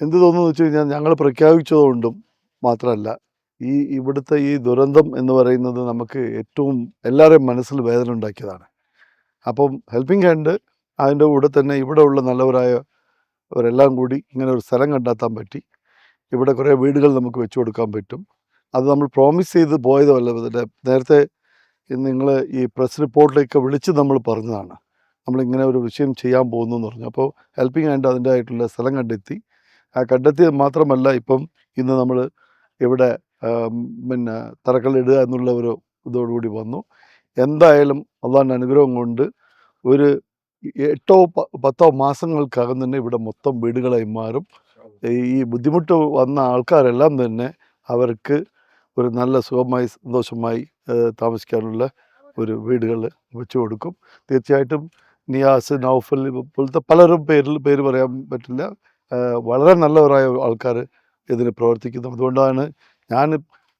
എന്ത് തോന്നുന്നു വെച്ച് കഴിഞ്ഞാൽ ഞങ്ങൾ പ്രഖ്യാപിച്ചതുകൊണ്ടും മാത്രമല്ല ഈ ഇവിടുത്തെ ഈ ദുരന്തം എന്ന് പറയുന്നത് നമുക്ക് ഏറ്റവും എല്ലാവരുടെയും മനസ്സിൽ വേദന ഉണ്ടാക്കിയതാണ്. അപ്പം ഹെൽപ്പിംഗ് ഹാൻഡ് അതിന്റെ കൂടെ തന്നെ ഇവിടെ ഉള്ള നല്ലവരായവരെല്ലാം കൂടി ഇങ്ങനെ ഒരു സ്ഥലം കണ്ടെത്താൻ പറ്റി. ഇവിടെ കുറേ വീടുകൾ നമുക്ക് വെച്ചു കൊടുക്കാൻ പറ്റും. അത് നമ്മൾ പ്രോമിസ് ചെയ്ത് പോയതല്ല ഇതിന്റെ നേരത്തെ നിങ്ങൾ ഈ പ്രസ് റിപ്പോർട്ടിലേക്ക് വിളിച്ച് നമ്മൾ പറഞ്ഞതാണ്. നമ്മളിങ്ങനെ ഒരു വിഷയം ചെയ്യാൻ പോകുന്നു എന്ന് പറഞ്ഞു. അപ്പോൾ ഹെൽപ്പിംഗ് ഹാൻഡ് അതിന്റെ ആയിട്ടുള്ള സ്ഥലം കണ്ടെത്തി. ആ കണ്ടെത്തിയത് മാത്രമല്ല ഇപ്പം ഇന്ന് നമ്മൾ ഇവിടെ പിന്നെ തറക്കല്ലിടുക എന്നുള്ള ഒരു ഇതോടുകൂടി വന്നു. എന്തായാലും അള്ളാന്റെ അനുഗ്രഹം കൊണ്ട് ഒരു എട്ടോ പത്തോ മാസങ്ങൾക്കകം തന്നെ ഇവിടെ മൊത്തം വീടുകളായി മാറും. ഈ ബുദ്ധിമുട്ട് വന്ന ആൾക്കാരെല്ലാം തന്നെ അവർക്ക് ഒരു നല്ല സുഖമായി സന്തോഷമായി താമസിക്കാനുള്ള ഒരു വീടുകൾ വെച്ചു കൊടുക്കും. തീർച്ചയായിട്ടും നിയാസ് നൗഫൽ പോലത്തെ പലരും പേരിൽ പേര് പറയാൻ പറ്റില്ല. വളരെ നല്ലവരായ ആൾക്കാർ ഇതിന് പ്രവർത്തിക്കുന്നു. അതുകൊണ്ടാണ് ഞാൻ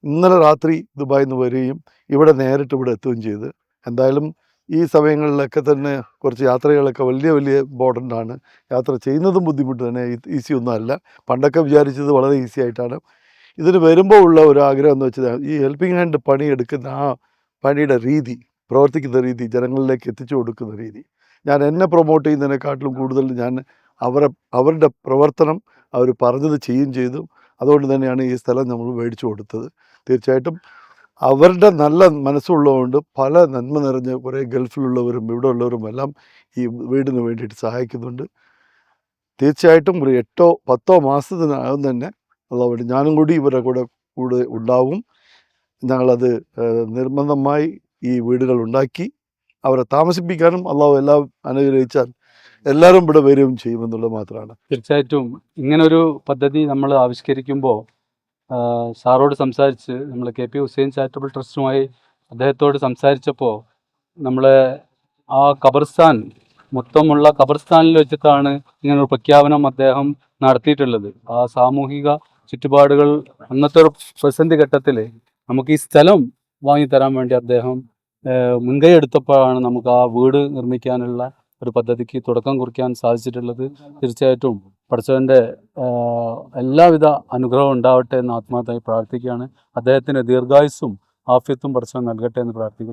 ഇന്നലെ രാത്രി ദുബായിൽ നിന്ന് വരികയും ഇവിടെ നേരിട്ട് ഇവിടെ എത്തുകയും ചെയ്ത് എന്തായാലും ഈ സമയങ്ങളിലൊക്കെ തന്നെ കുറച്ച് യാത്രകളൊക്കെ വലിയ വലിയ ഇമ്പോർട്ടന്റ് ആണ്. യാത്ര ചെയ്യുന്നതും ബുദ്ധിമുട്ട് തന്നെ. ഈസി ഒന്നും അല്ല. പണ്ടൊക്കെ വിചാരിച്ചത് വളരെ ഈസി ആയിട്ടാണ്. ഇതിന് വരുമ്പോൾ ഉള്ള ഒരു ആഗ്രഹം എന്ന് വെച്ചാൽ ഈ ഹെൽപ്പിംഗ് ഹാൻഡ് പണിയെടുക്കുന്ന ആ പണിയുടെ രീതി പ്രവർത്തിക്കുന്ന രീതി ജനങ്ങളിലേക്ക് എത്തിച്ചു കൊടുക്കുന്ന രീതി. ഞാൻ എന്നെ പ്രൊമോട്ട് ചെയ്യുന്നതിനെക്കാട്ടിലും കൂടുതൽ ഞാൻ അവരെ അവരുടെ പ്രവർത്തനം അവർ പറഞ്ഞത് ചെയ്യും ചെയ്തു. അതുകൊണ്ട് തന്നെയാണ് ഈ സ്ഥലം നമ്മൾ മേടിച്ചു കൊടുത്തത്. തീർച്ചയായിട്ടും അവരുടെ നല്ല മനസ്സുള്ളതുകൊണ്ട് പല നന്മ നിറഞ്ഞ കുറേ ഗൾഫിലുള്ളവരും ഇവിടെ ഉള്ളവരും എല്ലാം ഈ വീടിന് വേണ്ടിയിട്ട് സഹായിക്കുന്നുണ്ട്. തീർച്ചയായിട്ടും ഒരു എട്ടോ പത്തോ മാസത്തിനകം തന്നെ ഉള്ളവർ ഞാനും കൂടി ഇവരുടെ കൂടെ കൂടെ ഉണ്ടാവും. ഞങ്ങളത് നിർബന്ധമായി ഈ വീടുകൾ ഉണ്ടാക്കി അവരെ താമസിപ്പിക്കാനും അള്ളാഹു എല്ലാം അനുഗ്രഹിച്ചാൽ എല്ലാവരും ഇവിടെ വരികയും ചെയ്യുമെന്നുള്ളത് മാത്രമാണ്. തീർച്ചയായിട്ടും ഇങ്ങനൊരു പദ്ധതി നമ്മൾ ആവിഷ്കരിക്കുമ്പോൾ സാറോട് സംസാരിച്ച് നമ്മൾ കെ പി ഹുസൈൻ ചാരിറ്റബിൾ ട്രസ്റ്റുമായി അദ്ദേഹത്തോട് സംസാരിച്ചപ്പോൾ നമ്മളെ ആ ഖബർസ്ഥാൻ മൊത്തമുള്ള ഖബർസ്ഥാനിൽ വെച്ചിട്ടാണ് ഇങ്ങനൊരു പ്രഖ്യാപനം അദ്ദേഹം നടത്തിയിട്ടുള്ളത്. ആ സാമൂഹിക ചുറ്റുപാടുകൾ അന്നത്തെ ഒരു പ്രതിസന്ധി ഘട്ടത്തിൽ നമുക്ക് ഈ സ്ഥലം വാങ്ങിത്തരാൻ വേണ്ടി അദ്ദേഹം മുൻകൈ എടുത്തപ്പോഴാണ് നമുക്ക് ആ വീട് നിർമ്മിക്കാനുള്ള ഒരു പദ്ധതിക്ക് തുടക്കം കുറിക്കാൻ സാധിച്ചിട്ടുള്ളത് തീർച്ചയായിട്ടും പഠിച്ചവന്റെ എല്ലാവിധ അനുഗ്രഹവും ഉണ്ടാവട്ടെ എന്ന് ആത്മാർത്ഥമായി പ്രാർത്ഥിക്കുകയാണ്. അദ്ദേഹത്തിന് ദീർഘായുസ്സും ആഫ്യത്തും പഠിച്ചവൻ നൽകട്ടെ എന്ന് പ്രാർത്ഥിക്കുന്നു.